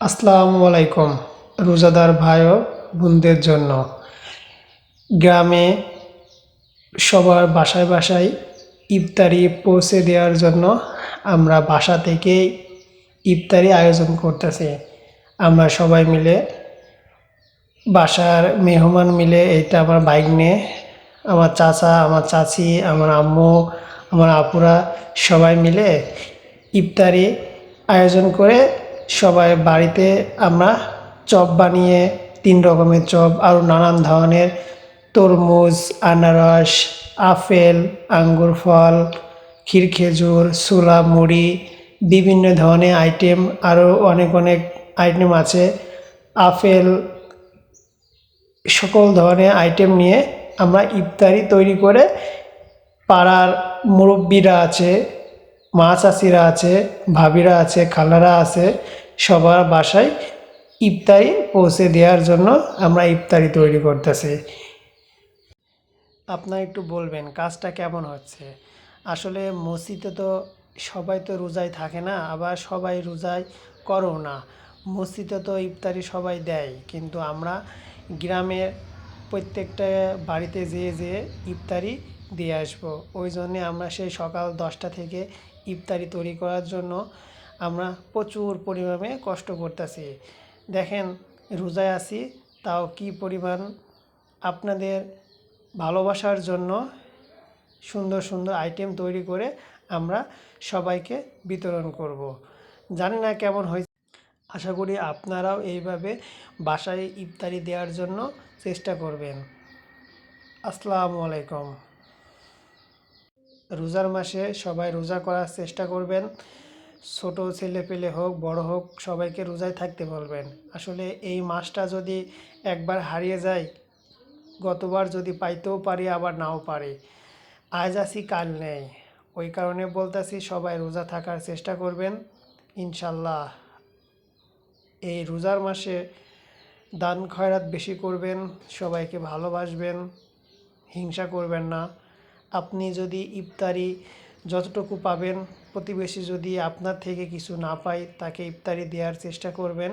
আসসালামু আলাইকুম, রোজাদার ভাই ও বোনদের জন্য। গ্রামে সবার বাসায় বাসায় ইফতারি পৌঁছে দেওয়ার জন্য আমরা বাসা থেকে ইফতারি আয়োজন করতেছি। আমরা সবাই মিলে, বাসার মেহমান মিলে এইটা আমার বাইক নিয়ে, আমার চাচা, আমার চাচি, আমার আম্মু, আমার আপুরা সবাই মিলে ইফতারি আয়োজন করে সবাই বাড়িতে আমরা চপ বানিয়ে তিন রকমের চপ আরও নানান ধরনের তরমুজ, আনারস, আপেল, আঙ্গুর ফল, ক্ষীর খেজুর, ছোলা, মুড়ি, বিভিন্ন ধরনের আইটেম আরও অনেক অনেক আইটেম আছে। আপেল সকল ধরনের আইটেম নিয়ে আমরা ইফতারি তৈরি করে পাড়ার মুরব্বীরা আছে মা চাষিরা আছে, ভাবিরা আছে, খালারা আছে। সবার বাসায় ইফতারি পৌঁছে দেওয়ার জন্য আমরা ইফতারি তৈরি করতেছি। আপনার একটু বলবেন, কাজটা কেমন হচ্ছে? আসলে মসজিদে তো সবাই তো রোজায় থাকে না, আবার সবাই রোজায় করো না। মসজিদে তো ইফতারি সবাই দেয়, কিন্তু আমরা গ্রামের প্রত্যেকটা বাড়িতে যেয়ে যেয়ে ইফতারি দিয়ে আসব। ওই জন্যে আমরা সেই সকাল দশটা থেকে ইফতারি তৈরি করার জন্য আমরা প্রচুর পরিমাণে কষ্ট করতেছি। দেখেন, রোজায় আছি, তাও কি পরিমাণ আপনাদের ভালোবাসার জন্য সুন্দর সুন্দর আইটেম তৈরি করে আমরা সবাইকে বিতরণ করব। জানি না কেমন হয়েছে। আশা করি আপনারাও এইভাবে বাসায় ইফতারি দেওয়ার জন্য চেষ্টা করবেন। আসসালামু আলাইকুম। রোজার মাসে সবাই রোজা করার চেষ্টা করবেন। ছোট ছেলে পেলে হোক, বড় হোক, সবাইকে রোজায় থাকতে বলবেন। আসলে এই মাসটা যদি একবার হারিয়ে যায়, গতবার যদি পাইতেও পারি, আবার নাও পারি। আজ আসি কাল নেই। ওই কারণে বলতেছি, সবাই রোজা থাকার চেষ্টা করবেন। ইনশাল্লাহ এই রোজার মাসে দান খয়রাত বেশি করবেন, সবাইকে ভালোবাসবেন, হিংসা করবেন না। আপনি যদি ইফতারি যতটুকু পাবেন। প্রতিবেশী যদি আপনার থেকে কিছু না পায় তাকে ইফতারি দেওয়ার চেষ্টা করবেন।